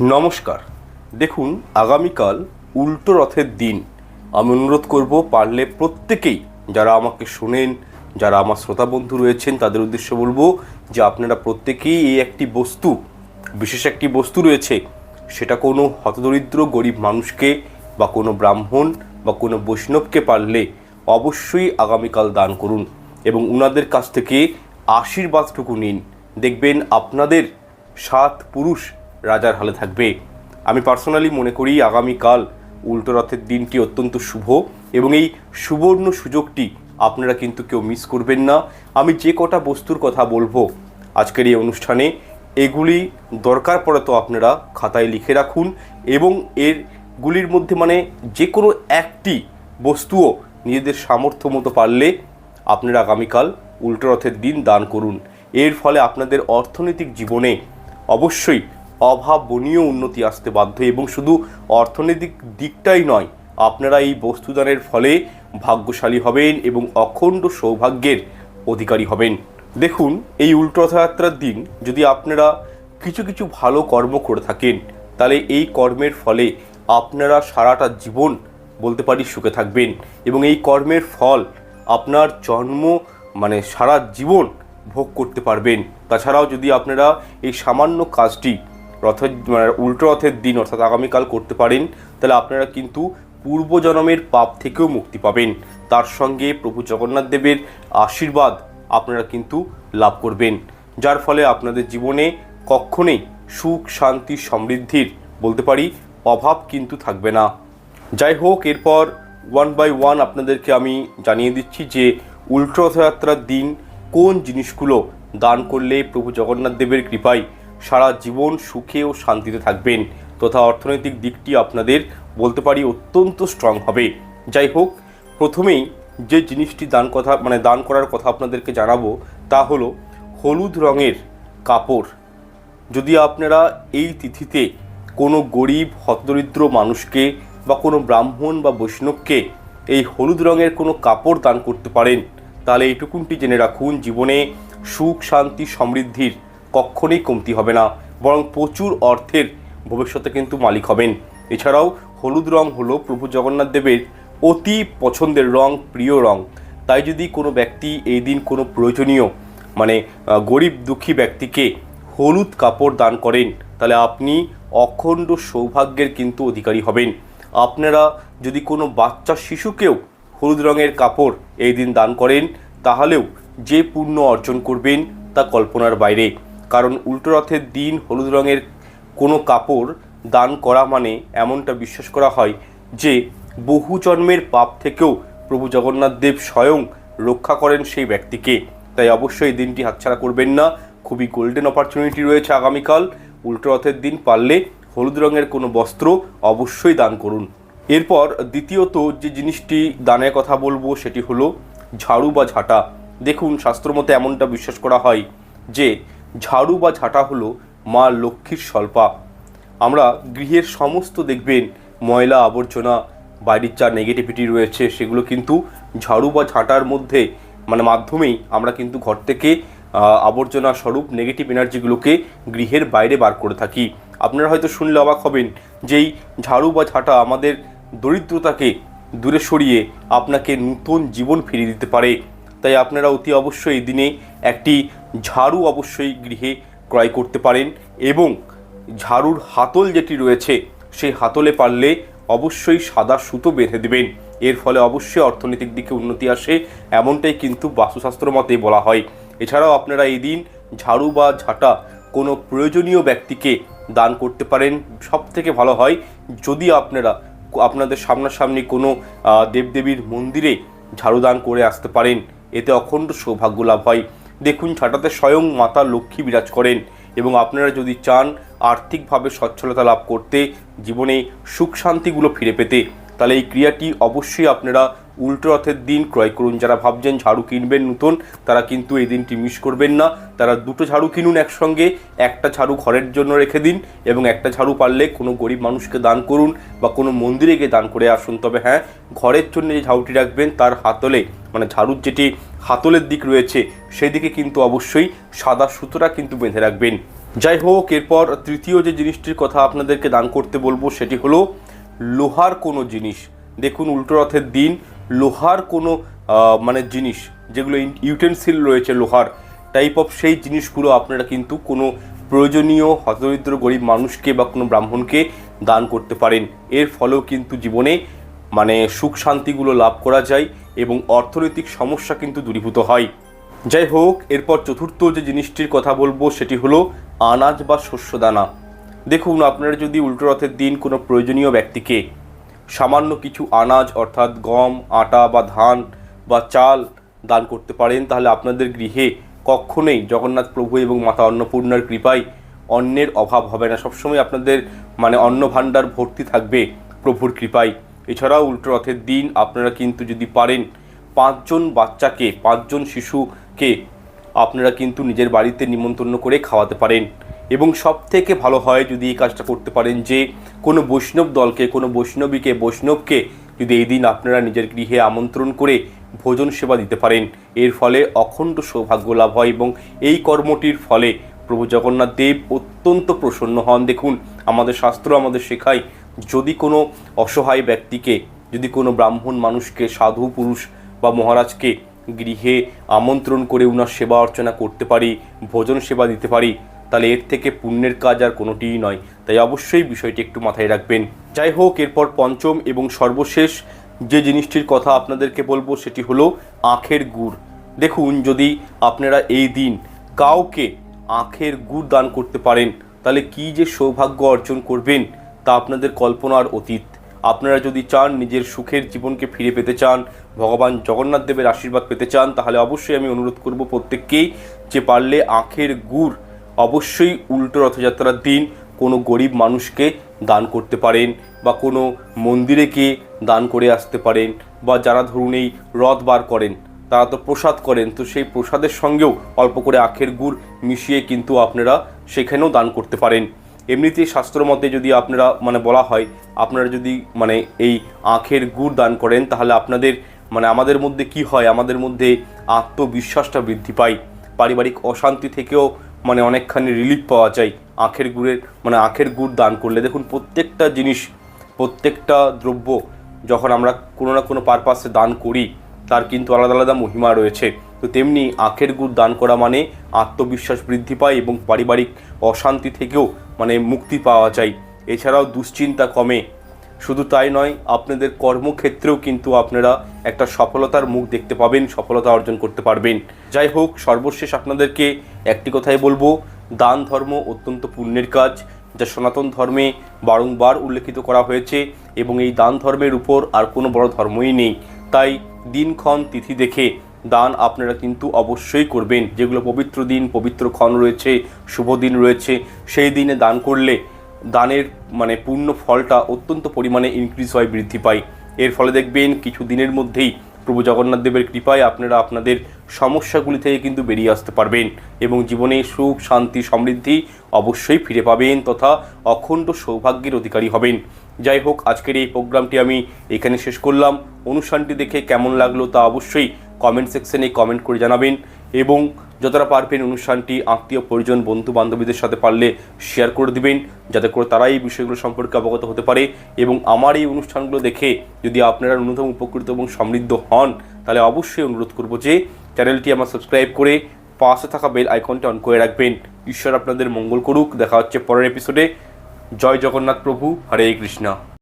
নমস্কার। দেখুন, আগামীকাল উল্টো রথের দিন। আমি অনুরোধ করব, পারলে প্রত্যেকেই যারা আমাকে শোনেন, যারা আমার শ্রোতা বন্ধু রয়েছেন, তাদের উদ্দেশ্যে বলব যে আপনারা প্রত্যেকেই এই একটি বস্তু, বিশেষ একটি বস্তু রয়েছে, সেটা কোনো হতদরিদ্র গরিব মানুষকে বা কোনো ব্রাহ্মণ বা কোনো বৈষ্ণবকে পারলে অবশ্যই আগামীকাল দান করুন এবং উনাদের কাছ থেকে আশীর্বাদটুকু নিন। দেখবেন আপনাদের সাত পুরুষ রাজার হালে থাকবে। আমি পার্সোনালি মনে করি আগামীকাল উল্টো রথের দিনটি অত্যন্ত শুভ এবং এই সুবর্ণ সুযোগটি আপনারা কিন্তু কেউ মিস করবেন না। আমি যে কটা বস্তুর কথা বলব আজকের এই অনুষ্ঠানে, এগুলি দরকার পড়ে তো আপনারা খাতায় লিখে রাখুন এবং এরগুলির মধ্যে মানে যে কোনো একটি বস্তুও নিজেদের সামর্থ্য মতো পারলে আপনারা আগামীকাল উল্টো রথের দিন দান করুন। এর ফলে আপনাদের অর্থনৈতিক জীবনে অবশ্যই অভাবনীয় উন্নতি আসতে বাধ্য। এবং শুধু অর্থনৈতিক দিকটাই নয়, আপনারা এই বস্তুদানের ফলে ভাগ্যশালী হবেন এবং অখণ্ড সৌভাগ্যের অধিকারী হবেন। দেখুন, এই উল্টো রথযাত্রার দিন যদি আপনারা কিছু কিছু ভালো কর্ম করে থাকেন, তাহলে এই কর্মের ফলে আপনারা সারাটা জীবন বলতে পারি সুখে থাকবেন এবং এই কর্মের ফল আপনার জন্ম মানে সারা জীবন ভোগ করতে পারবেন। তাছাড়াও যদি আপনারা এই সামান্য কাজটি রথের মানে উল্টো রথের দিন অর্থাৎ আগামীকাল করতে পারেন, তাহলে আপনারা কিন্তু পূর্বজন্মের পাপ থেকেও মুক্তি পাবেন। তার সঙ্গে প্রভু জগন্নাথ দেবের আশীর্বাদ আপনারা কিন্তু লাভ করবেন। যার ফলে আপনাদের জীবনে কখনোই সুখ, শান্তি, সমৃদ্ধির বলতে পারি অভাব কিন্তু থাকবে না। যাই হোক, এরপর ওয়ান বাই ওয়ান আপনাদেরকে আমি জানিয়ে দিচ্ছি যে উল্টো রথযাত্রার দিন কোন জিনিসগুলো দান করলে প্রভু জগন্নাথ দেবের কৃপায় সারা জীবন সুখে ও শান্তিতে থাকবেন। তথা অর্থনৈতিক দিকটি আপনাদের বলতে পারি অত্যন্ত স্ট্রং হবে। যাই হোক, প্রথমেই যে জিনিসটি দান কথা মানে দান করার কথা আপনাদেরকে জানাব, তা হলো হলুদ রঙের কাপড়। যদি আপনারা এই তিথিতে কোনো গরিব, হতদরিদ্র মানুষকে বা কোনো ব্রাহ্মণ বা বৈষ্ণবকে এই হলুদ রঙের কোনো কাপড় দান করতে পারেন, তাহলে এইটুকুনটি জেনে রাখুন, জীবনে সুখ, শান্তি, সমৃদ্ধির কখনোই কমতি হবে না, বরং প্রচুর অর্থের ভবিষ্যতে কিন্তু মালিক হবেন। এছাড়াও হলুদ রং হলো প্রভু জগন্নাথ দেবের অতি পছন্দের রং, প্রিয় রং। তাই যদি কোনো ব্যক্তি এই দিন কোনো প্রয়োজনীয় মানে গরিব দুঃখী ব্যক্তিকে হলুদ কাপড় দান করেন, তাহলে আপনি অখণ্ড সৌভাগ্যের কিন্তু অধিকারী হবেন। আপনারা যদি কোনো বাচ্চা শিশুকেও হলুদ রঙের কাপড় এই দিন দান করেন, তাহলেও যে পুণ্য অর্জন করবেন তা কল্পনার বাইরে। কারণ উল্টো রথের দিন হলুদ রঙের কোনো কাপড় দান করা মানে এমনটা বিশ্বাস করা হয় যে বহু জন্মের পাপ থেকেও প্রভু জগন্নাথ দেব স্বয়ং রক্ষা করেন সেই ব্যক্তিকে। তাই অবশ্যই দিনটি হাতছাড়া করবেন না। খুবই গোল্ডেন অপরচুনিটি রয়েছে আগামীকাল। উল্টো রথের দিন পারলে হলুদ রঙের কোনো বস্ত্র অবশ্যই দান করুন। এরপর দ্বিতীয়ত যে জিনিসটি দানের কথা বলব সেটি হলো ঝাড়ু বা ঝাঁটা। দেখুন শাস্ত্রমতে এমনটা বিশ্বাস করা হয় যে ঝাড়ু বা ঝাঁটা হলো মা লক্ষ্মীর স্বল্পা। আমরা গৃহের সমস্ত দেখবেন, ময়লা আবর্জনা বাইরের যা নেগেটিভিটি রয়েছে, সেগুলো কিন্তু ঝাড়ু বা ঝাঁটার মধ্যে মানে মাধ্যমেই আমরা কিন্তু ঘর থেকে আবর্জনা স্বরূপ নেগেটিভ এনার্জিগুলোকে গৃহের বাইরে বার করে থাকি। আপনারা হয়তো শুনলে অবাক হবেন যেই ঝাড়ু বা ঝাঁটা আমাদের দরিদ্রতাকে দূরে সরিয়ে আপনাকে নতুন জীবন ফিরিয়ে দিতে পারে। তাই আপনারা অতি অবশ্যই দিনে একটি ঝাড়ু অবশ্যই গৃহে ক্রয় করতে পারেন এবং ঝাড়ুর হাতল যেটি রয়েছে সেই হাতলে পারলে অবশ্যই সাদা সুতো বেঁধে দেবেন। এর ফলে অবশ্যই অর্থনৈতিক দিকে উন্নতি আসে, এমনটাই কিন্তু বাস্তুশাস্ত্র মতে বলা হয়। এছাড়াও আপনারা এই দিন ঝাড়ু বা ঝাঁটা কোনো প্রয়োজনীয় ব্যক্তিকে দান করতে পারেন। সব থেকে ভালো হয়, যদি আপনারা আপনাদের সামনাসামনি কোনো দেবদেবীর মন্দিরে ঝাড়ু দান করে আসতে পারেন, এতে অখণ্ড সৌভাগ্য লাভ হয়। দেখুন ছাটাতে স্বয়ং মাতা লক্ষ্মী বিরাজ করেন এবং আপনারা যদি চান আর্থিকভাবে সচ্ছলতা লাভ করতে, জীবনে সুখ শান্তিগুলো ফিরে পেতে, তাহলে এই ক্রিয়াটি অবশ্যই আপনারা উল্টো রথের দিন ক্রয় করুন। যারা ভাবছেন ঝাড়ু কিনবেন নতুন, তারা কিন্তু এই দিনটি মিস করবেন না। তারা দুটো ঝাড়ু কিনুন একসঙ্গে, একটা ঝাড়ু ঘরের জন্য রেখে দিন এবং একটা ঝাড়ু পারলে কোনো গরিব মানুষকে দান করুন বা কোনো মন্দিরে গিয়ে দান করে আসুন। তবে হ্যাঁ ঘরের জন্য যে ঝাড়ুটি রাখবেন, তার হাতলে মানে ঝাড়ুর যেটি হাতলের দিক রয়েছে সেই দিকে কিন্তু অবশ্যই সাদা সুতোটা কিন্তু বেঁধে রাখবেন। যাই হোক, এরপর তৃতীয় যে জিনিসটির কথা আপনাদেরকে দান করতে বলব, সেটি হলো লোহার কোনো জিনিস। দেখুন, উল্টো রথের দিন লোহার কোনো মানে জিনিস, যেগুলো ইউটেন্সিল রয়েছে লোহার, টাইপ অফ সেই জিনিসগুলো আপনারা কিন্তু কোনো প্রয়োজনীয় হতদরিদ্র গরিব মানুষকে বা কোনো ব্রাহ্মণকে দান করতে পারেন। এর ফলেও কিন্তু জীবনে মানে সুখ শান্তিগুলো লাভ করা যায়। এবং অর্থনৈতিক সমস্যা কিন্তু দূরীভূত হয়। যাই হোক, এরপর চতুর্থ যে জিনিসটির কথা বলব, সেটি হলো আনাজ বা শস্যদানা দেখুন, আপনারা যদি উল্টো রথের দিন কোনো প্রয়োজনীয় ব্যক্তিকে সামান্য কিছু আনাজ, অর্থাৎ গম, আটা বা ধান বা চাল দান করতে পারেন, তাহলে আপনাদের গৃহে কখনোই জগন্নাথ প্রভু এবং মাতা অন্নপূর্ণার কৃপায় অন্নের অভাব হবে না। সবসময় আপনাদের মানে অন্ন ভাণ্ডার ভর্তি থাকবে প্রভুর কৃপায়। এছাড়াও উল্টো রথের দিন আপনারা কিন্তু যদি পারেন পাঁচজন বাচ্চাকে, পাঁচজন শিশুকে আপনারা কিন্তু নিজের বাড়িতে নিমন্ত্রণ করে খাওয়াতে পারেন। এবং সব থেকে ভালো হয় যদি এই কাজটা করতে পারেন যে, কোনো বৈষ্ণব দলকে, কোনো বৈষ্ণবীকে, বৈষ্ণবকে যদি এই দিন আপনারা নিজের গৃহে আমন্ত্রণ করে ভোজন সেবা দিতে পারেন। এর ফলে অখণ্ড সৌভাগ্য লাভ হয় এবং এই কর্মটির ফলে প্রভু জগন্নাথ দেব অত্যন্ত প্রসন্ন হন। দেখুন, আমাদের শাস্ত্র আমাদের শেখায় যদি কোনো অসহায় ব্যক্তিকে, যদি কোনো ব্রাহ্মণ মানুষকে, সাধু পুরুষ বা মহারাজকে গৃহে আমন্ত্রণ করে উনার সেবা অর্চনা করতে পারি, ভোজন সেবা দিতে পারি, তাহলে এর থেকে পুণ্যের কাজ আর কোনোটিই নয়। তাই অবশ্যই বিষয়টি একটু মাথায় রাখবেন। যাই হোক, এরপর পঞ্চম এবং সর্বশেষ যে জিনিসটির কথা আপনাদেরকে বলব, সেটি হলো আখের গুড়। দেখুন, যদি আপনারা এই দিন কাউকে আখের গুড় দান করতে পারেন, তাহলে কি যে সৌভাগ্য অর্জন করবেন? তা আপনাদের কল্পনার অতীত। আপনারা যদি চান নিজের সুখের জীবনকে ফিরে পেতে চান, ভগবান জগন্নাথ দেবের আশীর্বাদ পেতে চান, তাহলে অবশ্যই আমি অনুরোধ করব প্রত্যেককেই যে পারলে আখের গুড় অবশ্যই উল্টো রথযাত্রার দিন কোনো গরিব মানুষকে দান করতে পারেন বা কোনো মন্দিরে গিয়ে দান করে আসতে পারেন বা যারা ধরুন এই রথ বার করেন, তারা তো প্রসাদ করেন, তো সেই প্রসাদের সঙ্গেও অল্প করে আখের গুড় মিশিয়ে কিন্তু আপনারা সেখানেও দান করতে পারেন। এমনিতেই শাস্ত্র মতে যদি আপনারা মানে বলা হয়, আপনারা যদি মানে এই আখের গুড় দান করেন, তাহলে আপনাদের মানে আমাদের মধ্যে কি হয়? আমাদের মধ্যে আত্মবিশ্বাসটা বৃদ্ধি পায়। পারিবারিক অশান্তি থেকেও মানে অনেকখানি রিলিফ পাওয়া যায় আখের গুড়ের মানে আখের গুড় দান করলে। দেখুন, প্রত্যেকটা জিনিস, প্রত্যেকটা দ্রব্য যখন আমরা কোনো না কোনো পারপাসে দান করি, তার কিন্তু আলাদা আলাদা মহিমা রয়েছে। তো তেমনি আখের গুড় দান করা মানে আত্মবিশ্বাস বৃদ্ধি পায় এবং পারিবারিক অশান্তি থেকেও মানে মুক্তি পাওয়া যায়। এছাড়াও দুশ্চিন্তা কমে। শুধু তাই নয়, আপনাদের কর্মক্ষেত্রেও কিন্তু আপনারা একটা সফলতার মুখ দেখতে পাবেন, সফলতা অর্জন করতে পারবেন। যাই হোক, সর্বশেষ আপনাদেরকে একটি কথাই বলব, দান ধর্ম অত্যন্ত পুণ্যের কাজ, যা সনাতন ধর্মে বারংবার উল্লেখিত করা হয়েছে এবং এই দান ধর্মের উপর আর কোনো বড় ধর্মই নেই। তাই দিনক্ষণ তিথি দেখে দান আপনারা কিন্তু অবশ্যই করবেন। যেগুলো পবিত্র দিন, পবিত্র ক্ষণ রয়েছে, শুভ দিন রয়েছে, সেই দিনে দান করলে দানের মানে পূর্ণ ফলটা অত্যন্ত পরিমাণে ইনক্রিজ হয়, বৃদ্ধি পায়। এর ফলে দেখবেন কিছু দিনের মধ্যেই প্রভু জগন্নাথ দেবের কৃপায় আপনারা আপনাদের সমস্যাগুলি থেকে কিন্তু বেরিয়ে আসতে পারবেন এবং জীবনে সুখ, শান্তি, সমৃদ্ধি অবশ্যই ফিরে পাবেন তথা অখণ্ড সৌভাগ্যের অধিকারী হবেন। যাই হোক, আজকের এই প্রোগ্রামটি আমি এখানে শেষ করলাম। অনুষ্ঠানটি দেখে কেমন লাগল তা অবশ্যই কমেন্ট সেকশনে কমেন্ট করে জানাবেন এবং যতটা পারবেন অনুষ্ঠানটি আত্মীয় পরিজন বন্ধু বান্ধবীদের সাথে পারলে শেয়ার করে দিবেন, যাতে করে তারা এই বিষয়গুলো সম্পর্কে অবগত হতে পারে এবং আমার এই অনুষ্ঠানগুলো দেখে যদি আপনারা ন্যূনতম উপকৃত এবং সমৃদ্ধ হন, তাহলে অবশ্যই অনুরোধ করব যে চ্যানেলটি আমার সাবস্ক্রাইব করে পাশে থাকা বেল আইকনটি অন করে রাখবেন। ঈশ্বর আপনাদের মঙ্গল করুক। দেখা হচ্ছে পরের এপিসোডে জয় জগন্নাথ প্রভু। হরে কৃষ্ণা।